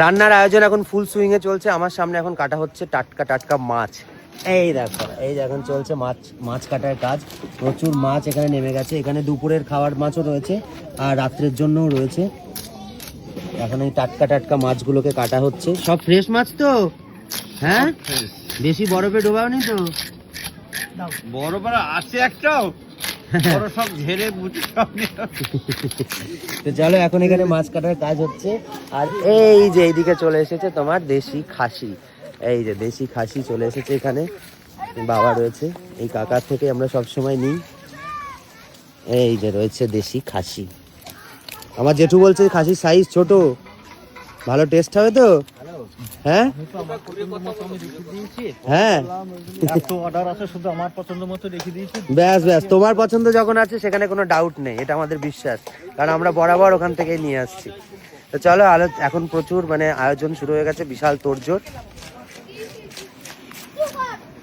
রান্নার আয়োজন এখন ফুল সুইং এ চলছে। আমার সামনে এখন কাটা হচ্ছে টাটকা টাটকা মাছ। এই দেখো এই যে এখন চলছে মাছ মাছ কাটার কাজ। প্রচুর মাছ এখানে নেমে গেছে। এখানে দুপুরের খাওয়ার মাছও রয়েছে আর রাত্রের জন্যও রয়েছে। এখন এই টাটকা টাটকা মাছগুলোকে কাটা হচ্ছে। সব ফ্রেশ মাছ তো? হ্যাঁ? বেশি বরফে ডোবাওনি তো? বড় বড় আছে একটাও? সব সব তো চলো, এখন এখানে মাছ কাটার কাজ হচ্ছে। আর এই যে এইদিকে চলে এসেছে তোমার দেশি খাসি। এই যে দেশি খাসি চলে এসেছে এখানে। বাবা রয়েছে। এই কাকার থেকে আমরা সব সময় নিই। এই যে রয়েছে দেশি খাসি। আমার জেঠু বলছে খাসির সাইজ ছোট। ভালো টেস্ট হবে তো? হ্যাঁ? হ্যাঁ। ব্যাস ব্যাস, তোমার পছন্দ যখন আছে, সেখানে কোনো ডাউট নেই, এটা আমাদের বিশ্বাস। কারণ আমরা বরাবর ওখান থেকে নিয়ে আসছি। তো চলো, আলো এখন প্রচুর মানে আয়োজন শুরু হয়ে গেছে, বিশাল তোড়জোড়।